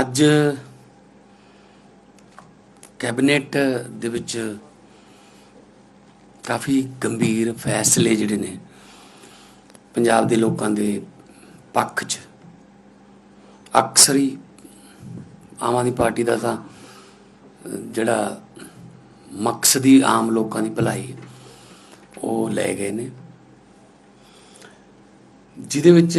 ਅੱਜ ਕੈਬਨਿਟ ਦੇ ਵਿੱਚ ਕਾਫੀ ਗੰਭੀਰ ਫੈਸਲੇ ਜਿਹੜੇ ਨੇ ਪੰਜਾਬ ਦੇ ਲੋਕਾਂ ਦੇ ਪੱਖ 'ਚ। ਅਕਸਰ ਹੀ ਆਮ ਆਦਮੀ ਪਾਰਟੀ ਦਾ ਤਾਂ ਜਿਹੜਾ ਮਕਸਦ ਹੀ ਆਮ ਲੋਕਾਂ ਦੀ ਭਲਾਈ ਉਹ ਲੈ ਗਏ ਨੇ। ਜਿਹਦੇ ਵਿੱਚ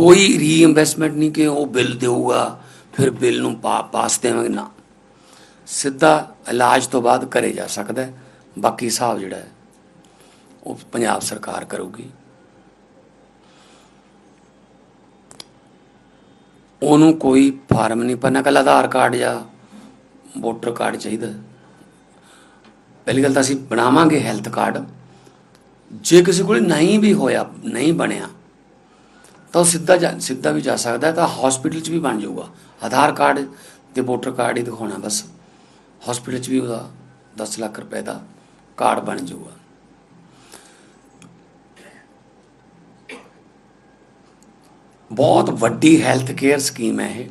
ਕੋਈ ਰੀਇੰਵੈਸਟਮੈਂਟ ਨਹੀਂ ਕਿ ਉਹ ਬਿੱਲ ਦੇਊਗਾ, ਫਿਰ ਬਿੱਲ ਨੂੰ ਪਾ- ਪਾਸ ਦੇਵਾਂਗੇ, ਨਾ। ਸਿੱਧਾ ਇਲਾਜ ਤੋਂ ਬਾਅਦ ਕਰੇ ਜਾ ਸਕਦਾ ਹੈ, ਬਾਕੀ ਹਿਸਾਬ ਜਿਹੜਾ ਹੈ, ਉਹ ਪੰਜਾਬ ਸਰਕਾਰ ਕਰੂਗੀ। ਉਹਨੂੰ ਕੋਈ ਫਾਰਮ ਨਹੀਂ ਭਰਨਾ ਕੱਲ੍ਹ ਆਧਾਰ ਕਾਰਡ ਜਾਂ ਵੋਟਰ ਕਾਰਡ ਚਾਹੀਦਾ ਪਹਿਲੀ ਗੱਲ ਤਾਂ ਅਸੀਂ ਬਣਾਵਾਂਗੇ ਹੈਲਥ ਕਾਰਡ। ਜੇ ਕਿਸੇ ਕੋਲ ਨਹੀਂ ਵੀ ਹੋਇਆ, ਨਹੀਂ ਬਣਿਆ ਤਾਂ ਉਹ ਸਿੱਧਾ ਜਾ- ਸਿੱਧਾ ਵੀ ਜਾ ਸਕਦਾ ਤਾਂ ਹਸਪੀਟਲ 'ਚ ਵੀ ਬਣ ਜਾਊਗਾ। ਆਧਾਰ ਕਾਰਡ ਤੇ ਵੋਟਰ ਕਾਰਡ ਹੀ ਦਿਖਾਉਣਾ ਬਸ। ਹਸਪੀਟਲ 'ਚ ਵੀ ਉਹਦਾ 10 ਲੱਖ ਰੁਪਏ ਦਾ ਕਾਰਡ ਬਣ ਜਾਊਗਾ। ਬਹੁਤ ਵੱਡੀ ਹੈਲਥ ਕੇਅਰ ਸਕੀਮ ਹੈ ਇਹ।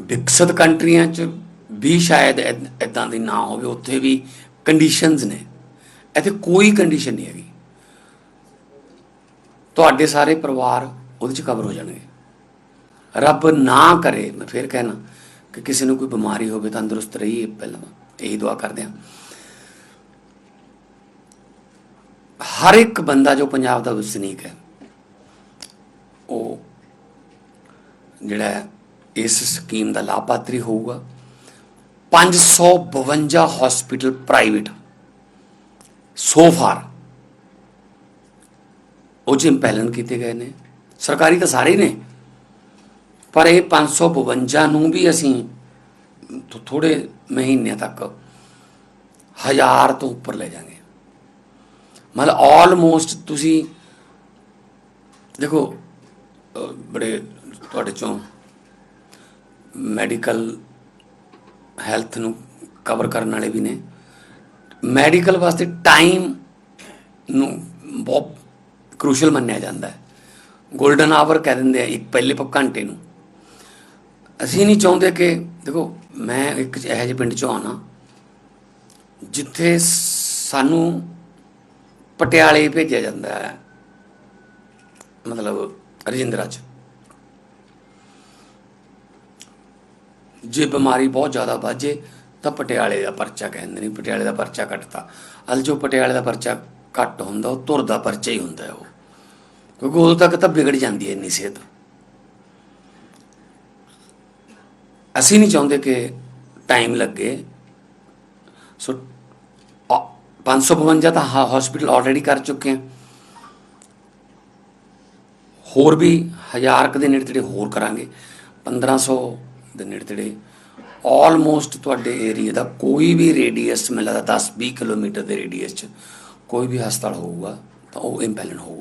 ਵਿਕਸਿਤ ਕੰਟਰੀਆਂ 'ਚ ਵੀ ਸ਼ਾਇਦ ਇਦਾਂ ਦੀ ਨਾ ਹੋਵੇ, ਉੱਥੇ ਵੀ ਕੰਡੀਸ਼ਨਸ ਨੇ। ਇੱਥੇ ਕੋਈ ਕੰਡੀਸ਼ਨ ਨਹੀਂ ਹੈਗੀ। ਤੁਹਾਡੇ ਸਾਰੇ ਪਰਿਵਾਰ ਉਹਦੇ 'ਚ ਕਵਰ ਹੋ ਜਾਣਗੇ। ਰੱਬ ਨਾ ਕਰੇ, ਮੈਂ ਫੇਰ ਕਹਿਣਾ ਕਿ ਕਿਸੇ ਨੂੰ ਕੋਈ ਬਿਮਾਰੀ ਹੋਵੇ, ਤੰਦਰੁਸਤ ਰਹੀਏ ਪਹਿਲਾਂ ਇਹੀ ਦੁਆ ਕਰਦੇ ਹਾਂ। ਹਰ ਇੱਕ ਬੰਦਾ ਜੋ ਪੰਜਾਬ ਦਾ ਵਸਨੀਕ ਹੈ, ਉਹ ਜਿਹੜਾ ਇਸ ਸਕੀਮ ਦਾ ਲਾਭਪਾਤਰੀ ਹੋਊਗਾ। 552 ਹਸਪੀਟਲ ਪ੍ਰਾਈਵੇਟ ਸੋ ਫਾਰ ਉਹ ਚ ਇੰਪੈਲਨ ਕੀਤੇ ਗਏ ਨੇ। ਸਰਕਾਰੀ ਤਾਂ ਸਾਰੇ ਨੇ। ਪਰ ਇਹ 552 ਨੂੰ ਵੀ ਅਸੀਂ ਥੋ- ਥੋੜੇ ਮਹੀਨਿਆਂ ਤੱਕ ਹਜ਼ਾਰ ਤੋਂ ਉੱਪਰ ਲੈ ਜਾਾਂਗੇ ਮਤਲਬ ਆਲਮੋਸਟ ਤੁਸੀਂ ਦੇਖੋ ਬੜੇ ਤੁਹਾਡੇ ਚੋਂ ਮੈਡੀਕਲ ਹੈਲਥ ਨੂੰ ਕਵਰ ਕਰਨ ਵਾਲੇ ਵੀ ਨੇ। ਮੈਡੀਕਲ ਵਾਸਤੇ ਟਾਈਮ ਨੂੰ ਬਹੁਤ ਕ੍ਰੂਸ਼ਲ ਮੰਨਿਆ ਜਾਂਦਾ ਹੈ। 골ਡਨ ਆਵਰ ਕਹਿ ਦਿੰਦੇ ਆ, ਇੱਕ ਪਹਿਲੇ ਪ, ਘੰਟੇ ਨੂੰ। ਅਸੀਂ ਨਹੀਂ ਚਾਹੁੰਦੇ ਕਿ, ਦੇਖੋ, ਮੈਂ ਇੱਕ ਇਹੋ ਜਿਹੇ ਪਿੰਡ ਚੋਂ ਆਉਣਾ, ਜਿੱਥੇ ਸਾਨੂੰ ਪਟਿਆਲੇ ਭੇਜਿਆ ਜਾਂਦਾ ਹੈ, ਮਤਲਬ ਰਜਿੰਦਰਾ ਚ। ਜੇ ਬਿਮਾਰੀ ਬਹੁਤ ਜ਼ਿਆਦਾ ਵੱਜੇ ਤਾਂ ਪਟਿਆਲੇ ਦਾ ਪਰਚਾ ਕਹਿੰਦੇ ਨੇ, ਪਟਿਆਲੇ ਦਾ ਪਰਚਾ ਕੱਟਤਾ। ਅਲ ਜੋ ਪਟਿਆਲੇ ਦਾ ਪਰਚਾ ਘੱਟ ਹੁੰਦਾ, ਉਹ ਤੁਰਦਾ ਪਰਚਾ ਹੀ ਹੁੰਦਾ ਉਹ। ਕਿਉਂਕਿ ਉਦੋਂ ਤੱਕ ਤਾਂ ਵਿਗੜ ਜਾਂਦੀ ਹੈ ਇੰਨੀ ਸਿਹਤ। ਅਸੀਂ ਨਹੀਂ ਚਾਹੁੰਦੇ ਕਿ ਟਾਈਮ ਲੱਗੇ। ਸੋ ਅ- 552 ਤਾਂ ਹਸਪੀਟਲ ਆਲਰੇਡੀ ਕਰ ਚੁੱਕੇ ਹਾਂ ਹੋਰ ਵੀ ਹਜ਼ਾਰ ਕੁ ਦੇ ਨੇੜੇ ਤੇੜੇ ਹੋਰ ਕਰਾਂਗੇ। 1500 ਦੇ ਨੇੜੇ ਤੇੜੇ ਆਲਮੋਸਟ ਤੁਹਾਡੇ ਏਰੀਆ ਦਾ ਕੋਈ ਵੀ ਰੇਡੀਅਸ ਮੈਨੂੰ ਲੱਗਦਾ 10 20 ਕਿਲੋਮੀਟਰ ਦੇ ਰੇਡੀਅਸ ਚ ਕੋਈ ਵੀ ਹਸਪਤਾਲ ਹੋਊਗਾ, ਤਾਂ ਉਹ ਇੰਪੈਲੈਂਟ ਹੋਊਗਾ।